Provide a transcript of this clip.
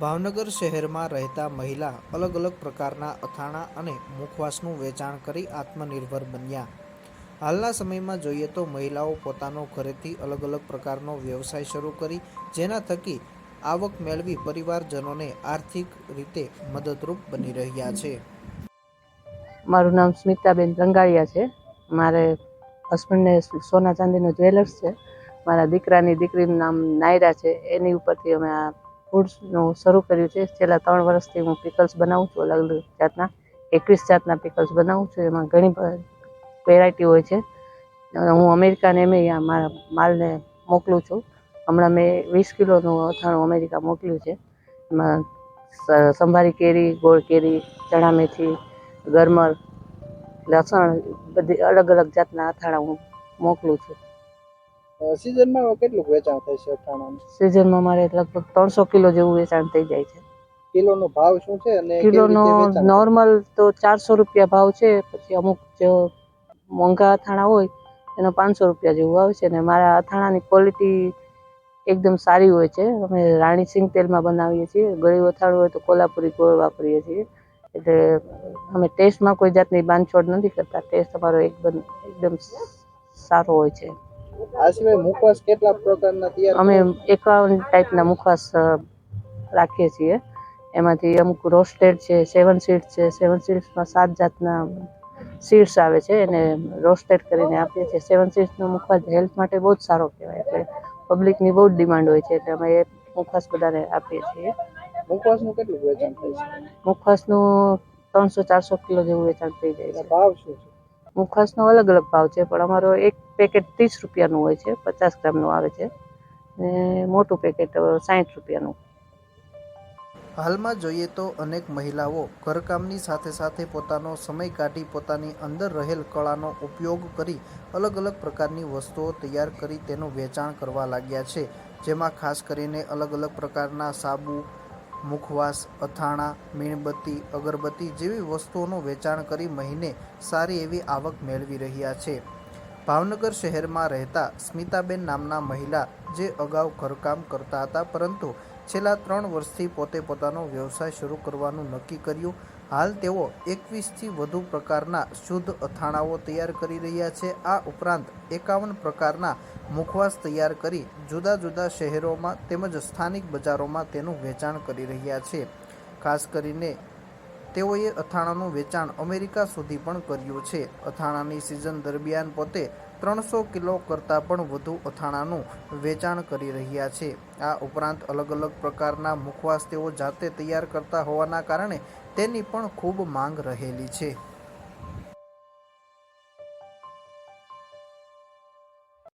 ભાવનગર શહેરમાં રહેતા મહિલા અલગ અલગ પ્રકારના અથાણા અને મુખવાસનું વેચાણ કરી આત્મનિર્ભર બન્યા. હાલના સમયમાં જોઈએ તો મહિલાઓ પોતાનો ઘરેથી અલગ અલગ પ્રકારનો વ્યવસાય શરૂ કરી, જેના થકી આવક મેળવી પરિવારજનોને આર્થિક રીતે મદદરૂપ બની રહ્યા છે. મારું નામ સ્મિતાબેન રંગાળિયા છે. મારે હસબન્ડને સોના ચાંદીનો જ્વેલર્સ છે. મારા દીકરાની દીકરીનું નામ નાયરા છે. એની ઉપરથી અમે આ ફૂડ્સનું શરૂ કર્યું છે. છેલ્લા ત્રણ વર્ષથી હું પિકલ્સ બનાવું છું અલગ અલગ જાતના, એકવીસ જાતના પિકલ્સ બનાવું છું. એમાં ઘણી વેરાયટી હોય છે. હું અમેરિકાને એમ મારા માલને મોકલું છું. હમણાં મેં વીસ કિલોનું અથાણું અમેરિકા મોકલ્યું છે. એમાં સંભારી કેરી, ગોળ કેરી, ચણા મેથી, ગરમર, લસણ, બધી અલગ અલગ જાતના અથાણા હું મોકલું છું. સિઝનમાં કેટલું વેચાણ થાય છે અથાણાનું સિઝનમાં મારે લગભગ ત્રણસો કિલો જેવું વેચાણ થઈ જાય છે. કિલોનો ભાવ શું છે અને કિલોનો નોર્મલ તો ચારસો રૂપિયા ભાવ છે પછી અમુક જો મોંઘા અથાણા હોય એનો પાંચસો રૂપિયા જેવું આવે છે. અને મારા અથાણાની ક્વોલિટી એકદમ સારી હોય છે. અમે રાણી સિંગ તેલમાં બનાવીએ છીએ. ગળ્યું અથાણું હોય તો કોલ્હાપુરી ગોળ વાપરીએ છીએ. એટલે અમે ટેસ્ટમાં કોઈ જાતની બાંધછોડ નથી કરતા. ટેસ્ટ અમારો એકદમ એકદમ સારો હોય છે. આ સિવાય મુખવાસ કેટલા પ્રકારના તૈયાર અમે એકાવન ટાઈપના મુખવાસ રાખીએ છીએ. એમાંથી અમુક રોસ્ટેડ છે સેવન સીડ્સ છે. સેવન સીડ્સમાં સાત જાતના સીડ્સ આવે છે. એને રોસ્ટેડ કરીને આપીએ છીએ. સેવન સીડ્સનો મુખવાસ હેલ્થ માટે બહુ જ સારો કહેવાય. એટલે પબ્લિકની બહુ જ ડિમાન્ડ હોય છે. એટલે અમે એ મુખવાસ બધાને આપીએ છીએ. મુખવાસનું કેટલું વેચાણ થાય છે? મુખવાસનું ત્રણસો ચારસો કિલો જેવું વેચાણ થઈ જાય છે. ભાવ શું છે? મુખવાસનો અલગ અલગ ભાવ છે, પણ અમારો એક પેકેટ ત્રીસ રૂપિયાનું હોય છે, પચાસ ગ્રામનું આવે છે. ને મોટું પેકેટ સાઠ રૂપિયાનું. હાલમાં જોઈએ તો અનેક મહિલાઓ ઘરકામની સાથે સાથે પોતાનો સમય કાઢી પોતાની અંદર રહેલ કળાનો ઉપયોગ કરી અલગ અલગ પ્રકારની વસ્તુઓ તૈયાર કરી તેનું વેચાણ કરવા લાગ્યા છે. જેમાં ખાસ કરીને અલગ અલગ પ્રકારના સાબુ મુખવાસ, અથાણા, મીણબત્તી, અગરબત્તી જેવી વસ્તુઓનું વેચાણ કરી મહિને સારી એવી આવક મેળવી રહ્યા છે. ભાવનગર શહેરમાં રહેતા સ્મિતાબેન નામના મહિલા જે અગાઉ ઘરકામ કરતા હતા, પરંતુ છેલ્લા ત્રણ વર્ષથી પોતે પોતાનો વ્યવસાય શરૂ કરવાનું નક્કી કર્યું. હાલ તેઓ એકવીસથી વધુ પ્રકારના શુદ્ધ અથાણાઓ તૈયાર કરી રહ્યા છે. આ ઉપરાંત એકાવન પ્રકારના મુખવાસ તૈયાર કરી જુદા જુદા શહેરોમાં તેમજ સ્થાનિક બજારોમાં તેનું વેચાણ કરી રહ્યા છે. ખાસ કરીને તેઓએ અથાણાનું વેચાણ અમેરિકા સુધી પણ કર્યું છે. અથાણાની સિઝન દરમિયાન પોતે ત્રણસો કિલો કરતાં પણ વધુ અથાણાનું વેચાણ કરી રહ્યા છે. આ ઉપરાંત અલગ અલગ પ્રકારના મુખવાસ તેઓ જાતે તૈયાર કરતા હોવાના કારણે તેની પણ ખૂબ માંગ રહેલી છે.